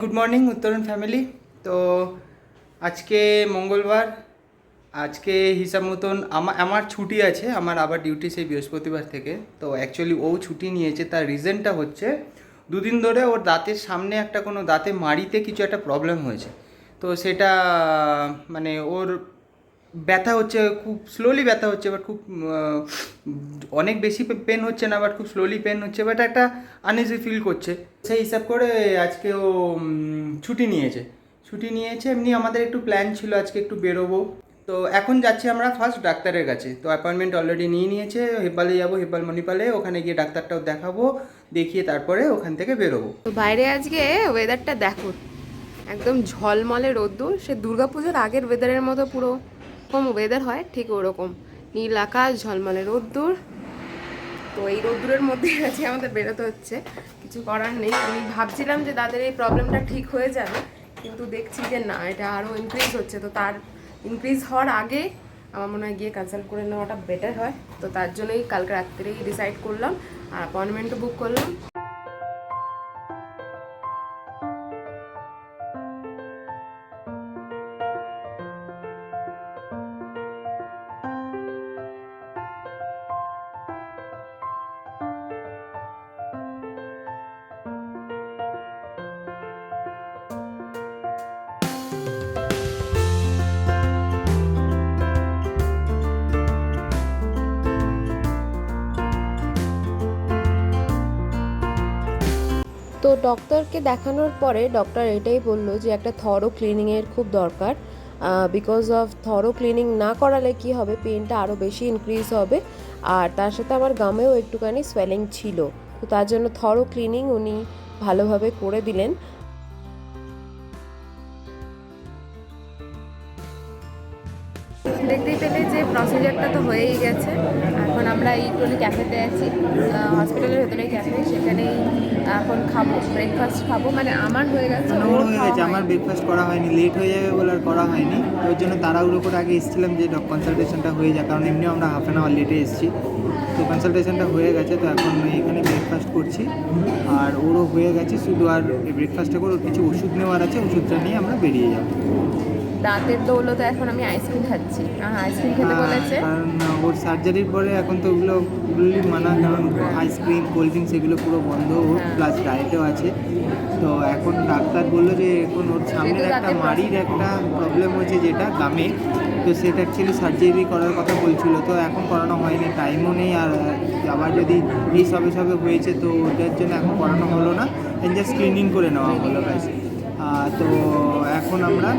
Good morning উত্তরণ family তো আজকে মঙ্গলবার, আজকে হিসাব মতন আমার আমার ছুটি আছে, আমার আবার ডিউটি সেই বৃহস্পতিবার থেকে। তো অ্যাকচুয়ালি ও ছুটি নিয়েছে, তার রিজনটা হচ্ছে, দুদিন ধরে ওর দাঁতের সামনে একটা কোনো দাঁতে মাড়িতে কিছু একটা প্রবলেম হয়েছে। তো সেটা মানে ওর ব্যথা হচ্ছে, খুব স্লোলি ব্যথা হচ্ছে বাট খুব অনেক বেশি পেন হচ্ছে না বাট খুব স্লোলি পেন হচ্ছে বাট একটা আনইজি ফিল করছে। সেই হিসাব করে আজকে ও ছুটি নিয়েছে। ছুটি নিয়েছে, এমনি আমাদের একটু প্ল্যান ছিল আজকে একটু বেরোবো। তো এখন যাচ্ছি আমরা ফার্স্ট ডাক্তারের কাছে। তো অ্যাপয়েন্টমেন্ট অলরেডি নিয়ে নিয়েছে হেব্বালে যাব হেব্বাল মণিপালে, ওখানে গিয়ে ডাক্তারটাও দেখাবো, দেখিয়ে তারপরে ওখান থেকে বেরোবো। তো বাইরে আজকে ওয়েদারটা দেখো, একদম ঝলমলে রোদ্দুর, সে দুর্গাপুজোর আগের ওয়েদারের মতো পুরো। কম ওয়েদার হয়, ঠিক ওরকম। নীল আকাশ, ঝলমলে রোদ্দুর। তো এই রোদ্দুরের মধ্যে আজকে আমাদের বেরোতে হচ্ছে। কিছু করার নেই। আমি ভাবছিলাম যে তাদের এই প্রবলেমটা ঠিক হয়ে যাবে, কিন্তু দেখছি যে না, এটা আরও ইনক্রিজ হচ্ছে। তো তার ইনক্রিজ হওয়ার আগে আমার মনে হয় গিয়ে কনসাল্ট করে নেওয়াটা বেটার হয়। তো তার জন্যই কালকে রাত্রেই ডিসাইড করলাম আর অ্যাপয়েন্টমেন্টও বুক করলাম। তো ডক্টরকে দেখানোর পরে ডক্টর এটাই বলল যে একটা থরো ক্লিনিংয়ের খুব দরকার। বিকজ অফ থরো ক্লিনিং না করালে কি হবে? পেনটা আরও বেশি ইনক্রিজ হবে। আর তার সাথে আমার গামেও একটুখানি সোয়েলিং ছিল। তো তার জন্য থরো ক্লিনিং উনি ভালোভাবে করে দিলেন। দেখতেই পেলে যে প্রসিজারটা তো হয়েই গেছে। এখন আমরা এই ক্যাফেতে আছি। হসপিটালের ভেতরে ক্যাফে সেখানেই এখন খাব ব্রেকফাস্ট খাব মানে আমার হয়ে গেছে মানে ওর ওর হয়ে গেছে আমার ব্রেকফাস্ট করা হয়নি লেট হয়ে যাবে বলে আর করা হয়নি। ওই জন্য তাড়াহুড়ো করে আগে এসেছিলাম যে কনসালটেশনটা হয়ে যায় কারণ এমনিও আমরা হাফ অ্যান আওয়ার লেটে এসেছি। তো কনসালটেশনটা হয়ে গেছে তো এখন এখানে ব্রেকফাস্ট করছি। আর ওরও হয়ে গেছে শুধু আর ব্রেকফাস্টটা করে ওর কিছু ওষুধ নেওয়ার আছে ওষুধটা নিয়ে আমরা বেরিয়ে যাব। দাঁতের দৌলতে এখন আমি আইসক্রিম খাচ্ছি। হ্যাঁ আইসক্রিম খেতে বলেছে কারণ ওর সার্জারির পরে এখন তো ওগুলো ওগুলোই মানা কারণ আইসক্রিম কোল্ড ড্রিঙ্কস এগুলো পুরো বন্ধ ওর হ্যাঁ। প্লাস ডায়েটও আছে। তো এখন ডাক্তার বলল যে এখন ওর সামনের একটা মাড়ির একটা প্রবলেম হয়েছে যেটা গামে। তো সেটা অ্যাকচুয়ালি সার্জারি করার কথা বলছিল। তো এখন করানো হয়নি টাইমও নেই। আর আবার যদি এই সবে সবে হয়েছে তো ওটার জন্য এখন করানো হলো না। জাস্ট স্ক্রিনিং করে নেওয়া হলো তো এখন আমরা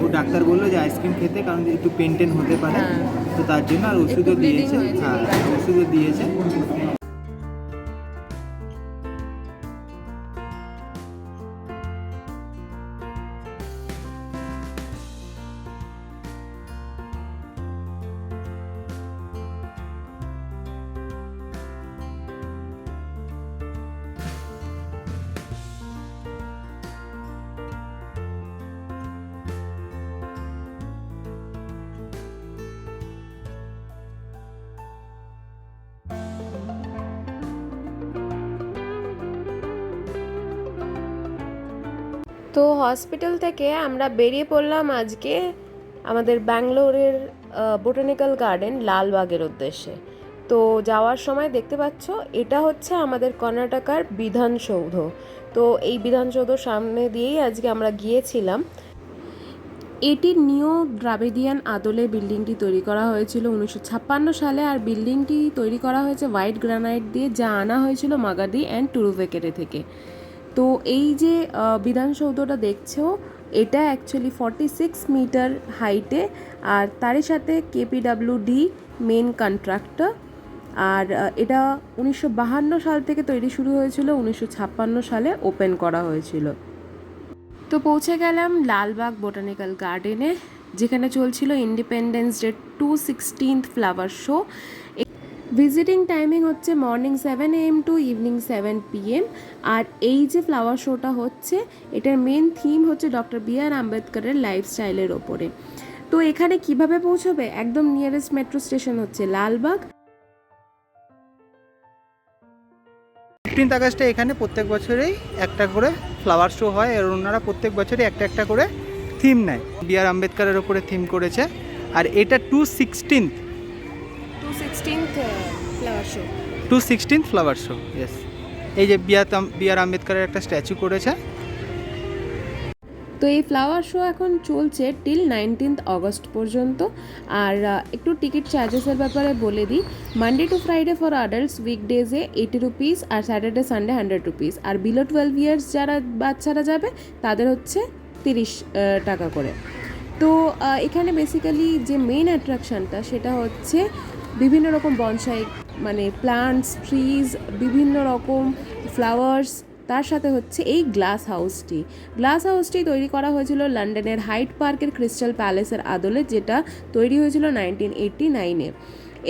ও ডাক্তার বলল যে আইসক্রিম খেতে কারণ একটু পেন টেন হতে পারে। হ্যাঁ। তো তার জন্য আর ওষুধও দিয়েছে। হ্যাঁ ওষুধও দিয়েছে। তো হসপিটাল থেকে আমরা বেরিয়ে পড়লাম আজকে আমাদের ব্যাঙ্গালোরের বোটানিক্যাল গার্ডেন লালবাগের উদ্দেশ্যে। তো যাওয়ার সময় দেখতে পাচ্ছ, এটা হচ্ছে আমাদের কর্ণাটকার বিধানসৌধ তো এই বিধানসৌধর সামনে দিয়েই আজকে আমরা গিয়েছিলাম। এটি নিউ দ্রাবিডিয়ান আদলে বিল্ডিংটি তৈরি করা হয়েছিল উনিশশো ছাপ্পান্ন সালে, আর বিল্ডিংটি তৈরি করা হয়েছে হোয়াইট গ্রানাইট দিয়ে, যা আনা হয়েছিল মাগাদি অ্যান্ড টুরুভেকেরে থেকে। তো এই যে বিধানসৌধটা দেখছ, এটা অ্যাকচুয়ালি ফর্টি সিক্স মিটার হাইটে আর তারই সাথে কেপিডাব্লিউডি মেন কন্ট্রাক্টর আর এটা উনিশশো সাল থেকে তৈরি শুরু হয়েছিল, উনিশশো ছাপ্পান্ন সালে ওপেন করা হয়েছিল। তো পৌঁছে গেলাম লালবাগ বোটানিক্যাল গার্ডেনে যেখানে চলছিল independence day two sixteenth flower show visiting timing হচ্ছে morning seven AM to evening seven PM আর এই যে ফ্লাওয়ার শোটা হচ্ছে, এটার মেন থিম হচ্ছে ডক্টর বি আর আম্বেদকরের লাইফস্টাইলের ওপরে। তো এখানে কীভাবে পৌঁছবে? একদম নিয়ারেস্ট মেট্রো স্টেশন হচ্ছে লালবাগ। ফিফটিন্থ আগস্টে এখানে প্রত্যেক বছরেই একটা করে ফ্লাওয়ার শো হয়। আর ওনারা প্রত্যেক বছরই একটা একটা করে থিম নেয়। বি আর আম্বেদকারের ওপরে থিম করেছে। আর এটা two sixteenth two sixteenth flower show two sixteenth flower show yes এই যে বি আর বি আর আম্বেদকারের একটা স্ট্যাচু করেছে। তো এই ফ্লাওয়ার শো এখন চলছে টিল নাইনটিন্থ অগস্ট পর্যন্ত। আর একটু টিকিট চার্জেসের ব্যাপারে বলে দিই। Monday to Friday for adults উইকডেজে eighty rupees আর স্যাটারডে সানডে হান্ড্রেড রুপিস আর বিলো টুয়েলভ ইয়ার্স যারা বাচ্চারা যাবে তাদের হচ্ছে তিরিশ টাকা করে। তো এখানে বেসিক্যালি যে মেইন অ্যাট্রাকশনটা সেটা হচ্ছে বিভিন্ন রকম বনসাই মানে প্লান্টস ট্রিজ বিভিন্ন রকম ফ্লাওয়ার্স তার সাথে হচ্ছে এই গ্লাস হাউসটি গ্লাস হাউসটি তৈরি করা হয়েছিল লন্ডনের হাইট পার্কের ক্রিস্টাল প্যালেসের আদলে, যেটা তৈরি হয়েছিল নাইনটিন এইটটি নাইনে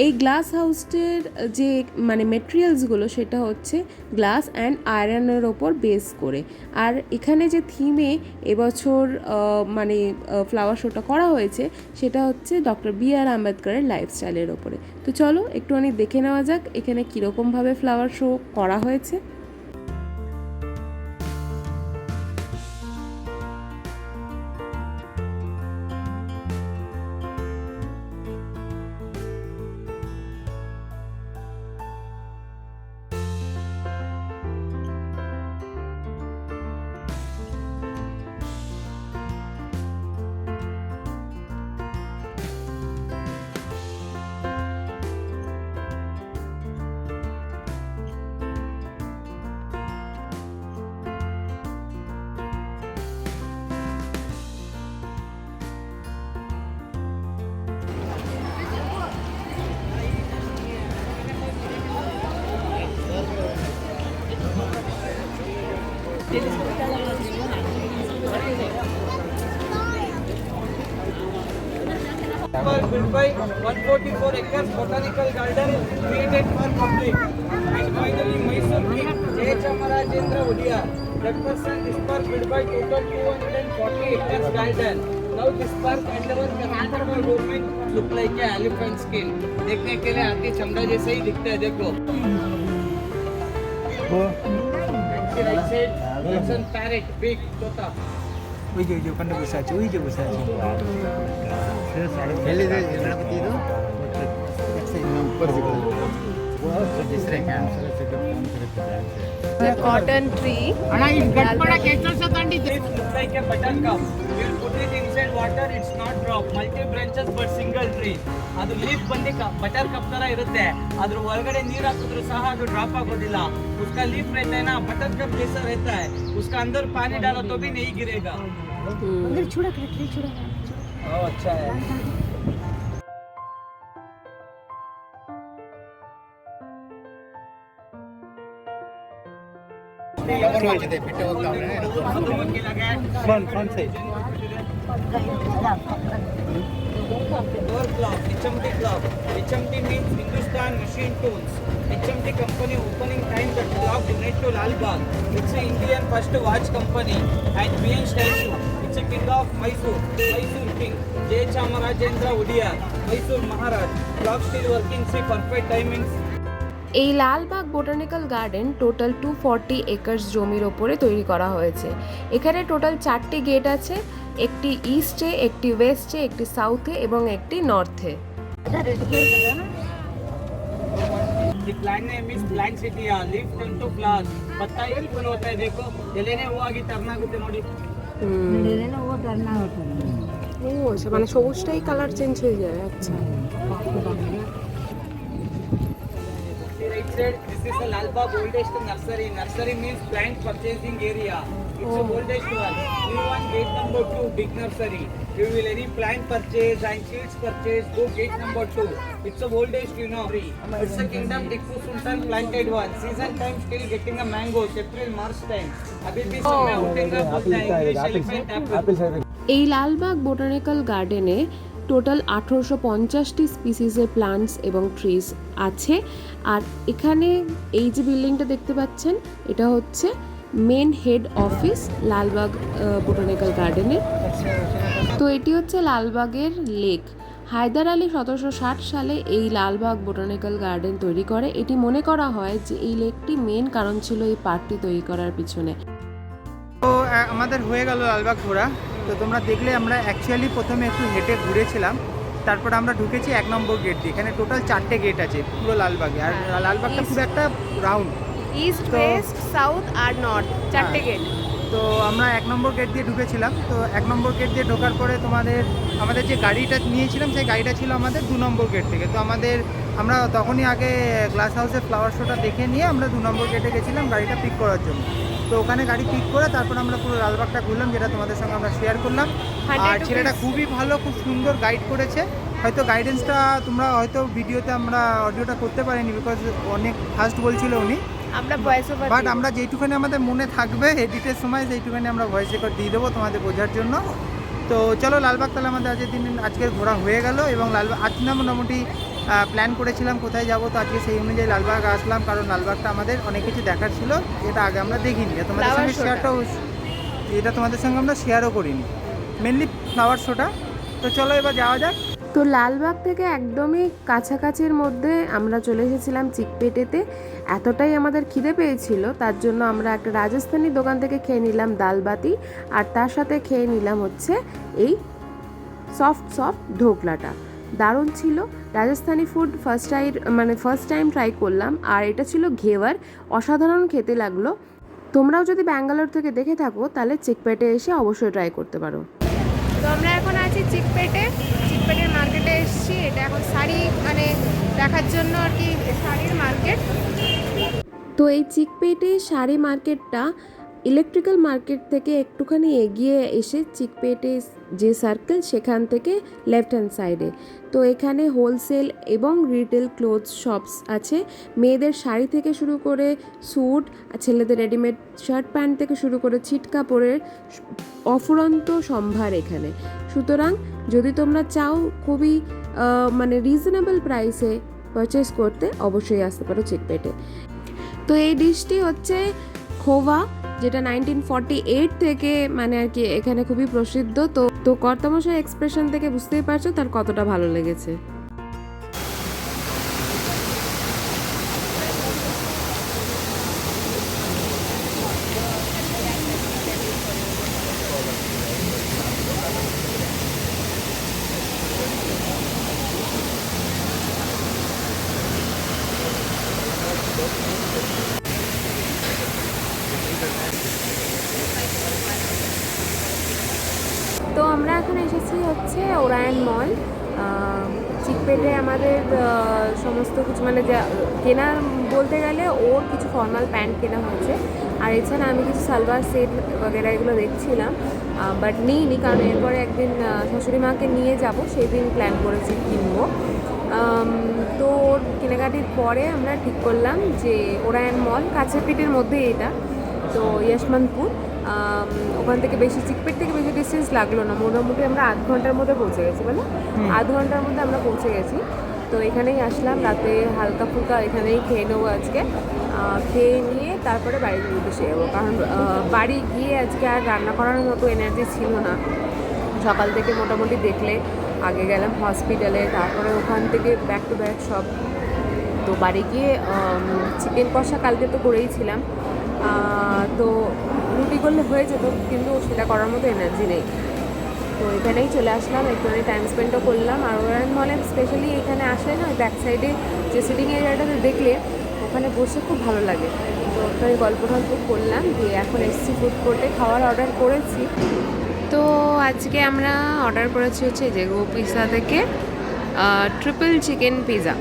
এই গ্লাস হাউসটির যে মানে মেটেরিয়ালসগুলো সেটা হচ্ছে গ্লাস অ্যান্ড আয়রনের ওপর বেস করে। আর এখানে যে থিমে এবছর মানে ফ্লাওয়ার শোটা করা হয়েছে, সেটা হচ্ছে ডক্টর বি আর আম্বেদকরের লাইফস্টাইলের ওপরে। তো চলো, একটুখানি দেখে নেওয়া যাক, এখানে কীরকমভাবে ফ্লাওয়ার শো করা হয়েছে। Built by 144 acres botanical garden created for public. And finally, Mysore King Jay Chamarajendra Udia. That person, this park built by total 240 acres garden. Now this park and our Karnataka government look like a elephant skin. देखने के लिए हाथी चमड़ा जैसे ही दिखता है देखो right side, ಉಯ್ಯೋ ಉಯ್ಯೋ ಕಂಡು ಬಿಸಾಚು ಉಯ್ಯು ಬಿಸಾಚು ಎಲ್ಲಿದೆ ಗಣಪತಿ ಇದು ಕಾಟನ್ ಟ್ರೀ ಅಣ್ಣ ಇದು ಕಟ್ ಮಾಡಕ್ಕೆ ಎಷ್ಟು ವರ್ಷ ತಂದಿದ್ದೆ like a button cup you will put it inside water it's not drop multi branches but single tree ಅದು ಲೀಫ್ ಬಂದಿ ಬಟರ್ ಕಪ್ ತರ ಇರುತ್ತೆ. ಅದ್ರ ಒಳಗಡೆ ನೀರು ಹಾಕಿದ್ರು ಸಹ ಅದು ಡ್ರಾಪ್ ಆಗೋದಿಲ್ಲ. का लीफ रहता है ना बटन का जैसा रहता है उसका अंदर पानी डालो तो भी नहीं गिरेगा। अंदर छुड़क रख हाँ, अच्छा है। फ्रंट फ्रंट से? Door clock, HMT clock. HMT means Hindustan Machine Tools. HMT company opening time the clock donate to Lal Bagh. It's an Indian first watch company and being statue. It's a king of Mysore, Mysore king. Jay Chamarajendra Udia, Mysore Maharaj. Clock still working, see perfect timings. এই Lalbagh botanical garden total two forty acres জমির ওপরে তৈরি করা হয়েছে এখানে total চারটি gate আছে একটি ইস্টে একটি ওয়েস্টে একটি সাউথে এবং একটি নর্থে। মানে সবুজটাই কালার চেঞ্জ হয়ে যায় আচ্ছা Lalbagh oldest nursery nursery means plant purchasing area It's oh. a old age one. We want gate number two, big nursery. We will any plant purchase and seeds purchase, go gate number two. It's a old oldest, you know. It's a kingdom Tipu Sultan planted one. Season time still getting a mango, April, March time. Abhi bhi sab mein outing ka bolta hai, English elephant apple. এই Lalbagh botanical গার্ডেনে total আঠারোশো পঞ্চাশটি স্পিসিসের plants এবং trees আছে আর এখানে এই যে বিল্ডিংটা দেখতে পাচ্ছেন এটা হচ্ছে main head office Lalbagh botanical গার্ডেনের তো এটি হচ্ছে লালবাগের লেক। হায়দার আলী সতেরোশো ষাট সালে এই লালবাগ বোটানিক্যাল গার্ডেন তৈরি করে। এটি মনে করা হয় যে এই লেকটি মেন কারণ ছিল এই পার্কটি তৈরি করার পিছনে। তো আমাদের হয়ে গেল লালবাগ ঘোরা। তো তোমরা দেখলে আমরা অ্যাকচুয়ালি প্রথমে একটু হেঁটে ঘুরেছিলাম। তারপর আমরা ঢুকেছি এক নম্বর গেট দিয়ে। এখানে টোটাল চারটে গেট আছে পুরো লালবাগে। আর হ্যাঁ, লালবাগটা. পুরো একটা রাউন্ড ইস্ট ওয়েস্ট সাউথ আর নর্থ চারটে গেট তো আমরা এক নম্বর গেট দিয়ে ঢুকেছিলাম। তো এক নম্বর গেট দিয়ে ঢোকার পরে তোমাদের আমাদের যে গাড়িটা নিয়েছিলাম সেই গাড়িটা ছিল আমাদের দু নম্বর গেট থেকে। তো আমাদের আমরা তখনই আগে গ্লাস হাউসের ফ্লাওয়ার শোটা দেখে নিয়ে আমরা দু নম্বর গেটে গেছিলাম গাড়িটা পিক করার জন্য। তো ওখানে গাড়ি পিক করে তারপর আমরা পুরো লালবাগটা ঘুরলাম যেটা তোমাদের সঙ্গে আমরা শেয়ার করলাম। 100 আর ছেলেটা খুবই ভালো খুব সুন্দর গাইড করেছে। হয়তো গাইডেন্সটা তোমরা হয়তো ভিডিওতে আমরা অডিওটা করতে পারিনি বিকজ অনেক ফাস্ট বলছিল উনি। আমরা ভয়েস ওভার বাট আমরা যেইটুখানি আমাদের মনে থাকবে এডিটের সময় সেইটুখানি আমরা ভয়েস রেকর্ড দিয়ে দেবো তোমাদের বোঝার জন্য। তো চলো লালবাগ তাহলে আমাদের আজকের দিন আজকের ঘোরা হয়ে গেল এবং লালবাগ আজ না মোটামুটি প্ল্যান করেছিলাম কোথায় যাব তো আজকে সেই অনুযায়ী লালবাগ আসলাম কারণ লালবাগটা আমাদের অনেক কিছু দেখার ছিল যেটা আগে আমরা দেখিনি। তোমাদের সঙ্গে শেয়ারটাও এটা তোমাদের সঙ্গে আমরা শেয়ারও করিনি। মেনলি ফ্লাওয়ার শোটা তো চলো এবার যাওয়া যাক। তো লালবাগ থেকে একদমই কাছাকাছির মধ্যে আমরা চলে এসেছিলাম চিকপেটেতে। এতটাই আমাদের খিদে পেয়েছিল, তার জন্য আমরা একটা রাজস্থানি দোকান থেকে খেয়ে নিলাম দালবাতি আর তার সাথে খেয়ে নিলাম হচ্ছে এই সফট সফট ঢোকলাটা। দারুণ ছিল। রাজস্থানি ফুড ফার্স্ট টাইম মানে ফার্স্ট টাইম ট্রাই করলাম আর এটা ছিল ঘেওয়ার। অসাধারণ খেতে লাগল। তোমরাও যদি ব্যাঙ্গালোর থেকে দেখে থাকো তাহলে চিকপেটে এসে অবশ্যই ট্রাই করতে পারো। তো আমরা এখন আছি চিকপেটে চিকপেটের মার্কেটে এসেছি এটা এখন শাড়ি মানে দেখার জন্য আর কি শাড়ির মার্কেট তো এই চিকপেটে শাড়ি মার্কেটটা ইলেকট্রিক্যাল মার্কেট থেকে একটুখানি এগিয়ে এসে চিকপেটে যে সার্কেল সেখান থেকে লেফট হ্যান্ড সাইডে তো এখানে হোলসেল এবং রিটেল ক্লোথ শপস আছে। মেয়েদের শাড়ি থেকে শুরু করে স্যুট ছেলেদের রেডিমেড শার্ট প্যান্ট থেকে শুরু করে ছিট কাপড়ের অফুরন্ত সম্ভার এখানে। সুতরাং যদি তোমরা চাও খুবই মানে রিজনেবল প্রাইসে পারচেস করতে, অবশ্যই আসতে পারো চিকপেটে। তো এই ডিশটি হচ্ছে খোভা যেটা নাইনটিন ফর্টি এইট থেকে মানে আর কি এখানে খুবই প্রসিদ্ধ। তো তো কর্তামশাই এক্সপ্রেশন থেকে বুঝতেই পারছ তার কতটা ভালো লেগেছে। তো আমরা এখন এসেছি হচ্ছে ওরায়ন মল। চিকপেটে আমাদের সমস্ত কিছু মানে যা কেনা বলতে গেলে ওর কিছু ফর্মাল প্যান্ট কেনা হয়েছে। আর এছাড়া আমি কিছু সালোয়ার সেট বগেরা এগুলো দেখছিলাম। বাট নিইনি কারণ এরপরে একদিন শাশুড়ি মাকে নিয়ে যাব সেই দিন প্ল্যান করেছি কিনবো। তো ওর কেনাকাটির পরে আমরা ঠিক করলাম যে ওরায়ন মল কাছেপিটের মধ্যে এটা তো ইয়াশমানপুর আম, ওখান থেকে বেশি চিকপেট থেকে বেশি ডিস্টেন্স লাগল না। মোটামুটি আমরা আধ ঘণ্টার মধ্যে পৌঁছে গেছি বলো আধ ঘণ্টার মধ্যে আমরা পৌঁছে গেছি। তো এখানেই আসলাম রাতে হালকা ফুলকা এখানেই খেয়ে নেব আজকে। খেয়ে নিয়ে তারপরে বাড়ির উদ্দেশ্যে যাব। কারণ বাড়ি গিয়ে আজকে আর রান্না করার মতো এনার্জি ছিল না। সকাল থেকে মোটামুটি দেখলে আগে গেলাম হসপিটালে তারপরে ওখান থেকে ব্যাক টু ব্যাক সব। তো বাড়ি গিয়ে চিকেন কষা কালকে তো করেই ছিলাম। তো রুটি করলে হয়ে যেত, কিন্তু সেটা করার মতো এনার্জি নেই। তো এখানেই চলে আসলাম, একটুখানি টাইম স্পেন্ডও করলাম। আর ওরান মলে স্পেশালি এখানে আসে না ব্যাক সাইডে যে সিটিং এরিয়াটাতে দেখলে ওখানে বসে খুব ভালো লাগে। তো ওখানে গল্প টল্প করলাম, দিয়ে এখন এসছি ফুড কোর্টে খাওয়ার অর্ডার করেছি। তো আজকে আমরা অর্ডার করেছি হচ্ছে যে গো পিৎজা থেকে ট্রিপল চিকেন পিৎজা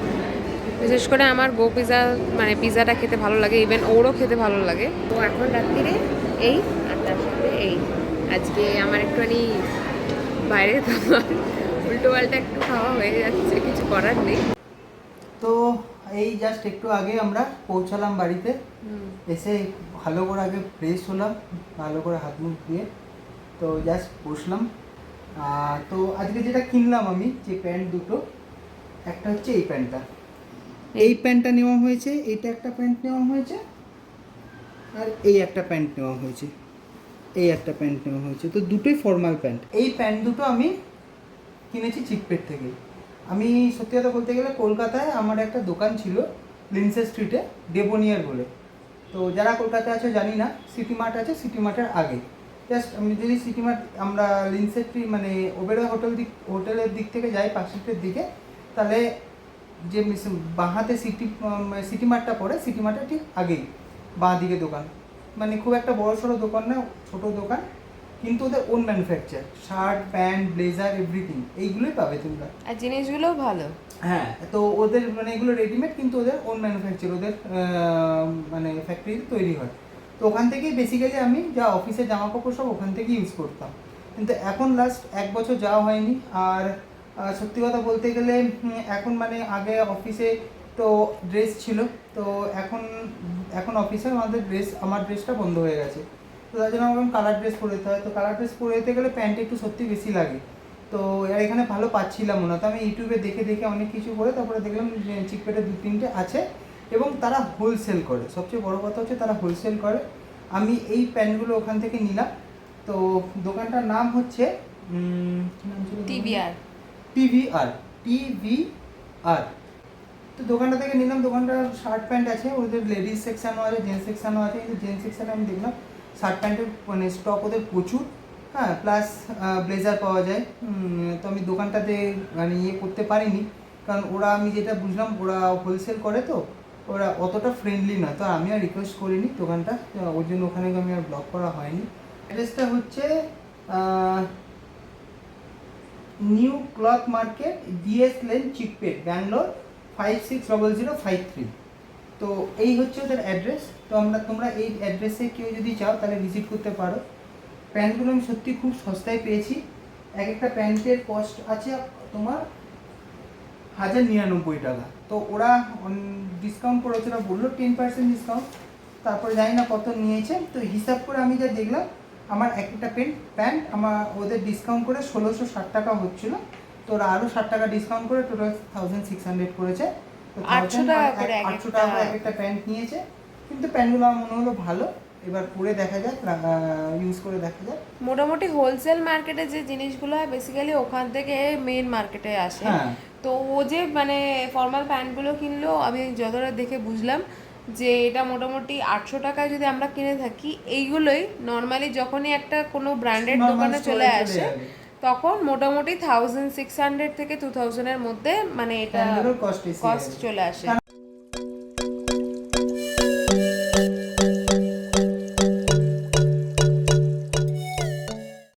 বিশেষ করে আমার গো পিৎজা মানে পিৎজাটা খেতে ভালো লাগে ইভেন ওরও খেতে ভালো লাগে। তো এখন রাত্রিরে এই আর তার সাথে এই। আজকে আমার একটুখানি বাইরে উল্টো পাল্টা একটু খাওয়া হয়ে যাচ্ছে কিছু করার নেই। তো এই জাস্ট একটু আগে আমরা পৌঁছালাম বাড়িতে। এসে ভালো করে আগে ফ্রেশ হলাম ভালো করে হাত মুখ দিয়ে তো জাস্ট বসলাম। তো আজকে যেটা কিনলাম আমি যে প্যান্ট দুটো একটা হচ্ছে এই প্যান্টটা এই প্যান্টটা নেওয়া হয়েছে এইটা একটা প্যান্ট নেওয়া হয়েছে আর এই একটা প্যান্ট নেওয়া হয়েছে এই একটা প্যান্ট নেওয়া হয়েছে তো দুটোই ফর্মাল প্যান্ট। এই প্যান্ট দুটো আমি কিনেছি চিকপেট থেকে। আমি সত্যি কথা বলতে গেলে কলকাতায় আমার একটা দোকান ছিল লিন্সে স্ট্রিটে ডেবোনিয়ার বলে। তো যারা কলকাতায় আছে জানি না সিটি মার্ট আছে সিটি মার্টের আগে। জাস্ট আমি যদি সিটি মার্ট আমরা লিন্সে স্ট্রিট মানে ওবেরো হোটেল দিক হোটেলের দিক থেকে যাই পাশের দিকে তাহলে যে বাঁহাতে সিটি সিটি মার্টটা পড়ে সিটি মার্টের ঠিক আগেই বাঁ দিকে দোকান। মানে খুব একটা বড় সড়ো দোকান না ছোট দোকান কিন্তু ওদের own manufacture shirt pant blazer everything এইগুলোই পাবে তোমরা। আর জিনিসগুলোও ভালো। হ্যাঁ তো ওদের মানে এগুলো রেডিমেড কিন্তু ওদের ওন ম্যানুফ্যাকচার ওদের মানে ফ্যাক্টরি তৈরি হয়। তো ওখান থেকেই বেসিক্যালি আমি যা অফিসে জামা কাপড় সব ওখান থেকেই ইউজ করতাম। কিন্তু এখন লাস্ট এক বছর যাওয়া হয়নি আর সত্যি কথা বলতে গেলে এখন মানে আগে অফিসে তো ড্রেস ছিল তো এখন এখন অফিসে আমাদের ড্রেস আমার ড্রেসটা বন্ধ হয়ে গেছে। তো তার জন্য আমাকে কালার ড্রেস পরে যেতে হয়। তো কালার ড্রেস পরে যেতে গেলে প্যান্ট একটু সত্যি বেশি লাগে। তো আর এখানে ভালো পাচ্ছিলাম না। তো আমি ইউটিউবে দেখে দেখে অনেক কিছু করে তারপরে দেখলাম চিকপেটে দু তিনটে আছে এবং তারা হোলসেল করে। সবচেয়ে বড় কথা হচ্ছে তারা হোলসেল করে। আমি এই প্যান্টগুলো ওখান থেকে নিলাম। তো দোকানটার নাম হচ্ছে উম, টিভিআর টিভিআর তো দোকানটা থেকে নিলাম, দোকানটার শার্ট প্যান্ট আছে, ওদের লেডিস সেকশানও আছে জেন্টস সেকশানও আছে কিন্তু জেন্টস সেকশানে আমি দেখলাম শার্ট প্যান্টের মানে স্টক ওদের প্রচুর। হ্যাঁ প্লাস ব্লেজার পাওয়া যায়। তো আমি দোকানটাতে মানে ইয়ে করতে পারিনি, কারণ ওরা আমি যেটা বুঝলাম, ওরা হোলসেল করে তো, ওরা অতটা ফ্রেন্ডলি না। তো আমি আর রিকোয়েস্ট করিনি দোকানটা ওর জন্য ওখানে আমি আর ব্লক করা হয়নি। অ্যাড্রেসটা হচ্ছে new cloth market DS lane Chickpet Bangalore five six double zero five three তো এই হচ্ছে ওদের অ্যাড্রেস তো আমরা, তোমরা এই অ্যাড্রেসে কেউ যদি চাও, তাহলে ভিজিট করতে পারো। প্যান্টগুলো আমি সত্যি খুব সস্তায় পেয়েছি। এক একটা প্যান্টের কস্ট আছে তোমার হাজার নিরানব্বই টাকা। তো ওরা ডিসকাউন্ট করেছে, ওরা বলল টেন পার্সেন্ট ডিসকাউন্ট তারপরে জানি না কত নিয়েছে। তো হিসাব করে আমি যা দেখলাম আমার একটা পেন্ট প্যান্ট আমার ওদের ডিসকাউন্ট করে ষোলোশো ষাট টাকা হচ্ছিল। তো ওরা আরও ষাট টাকা ডিসকাউন্ট করে টোটাল থাউজেন্ড সিক্স হান্ড্রেড করেছে। তো 800 টাকা করে এক আটশো টাকা করে একটা- এক একটা প্যান্ট নিয়েছে। কিন্তু প্যান্টগুলো আমার মনে হলো ভালো। এবার পরে দেখা যাক ইউজ করে দেখা যাক। মোটামুটি হোলসেল মার্কেটে যে জিনিসগুলো হয় বেসিক্যালি ওখান থেকে মেন মার্কেটে আসে। হ্যাঁ। তো ও যে মানে ফর্মাল প্যান্টগুলো কিনলো আমি যতটা দেখে বুঝলাম যে এটা মোটামুটি আটশো টাকায় যদি আমরা কিনে থাকি এইগুলোই নর্মালি যখনই একটা কোনো ব্র্যান্ডেড দোকানে চলে আসে তখন মোটামুটি থাউজেন্ড সিক্স হান্ড্রেড থেকে টু থাউজেন্ডের মধ্যে মানে এটা কস্ট চলে আসে।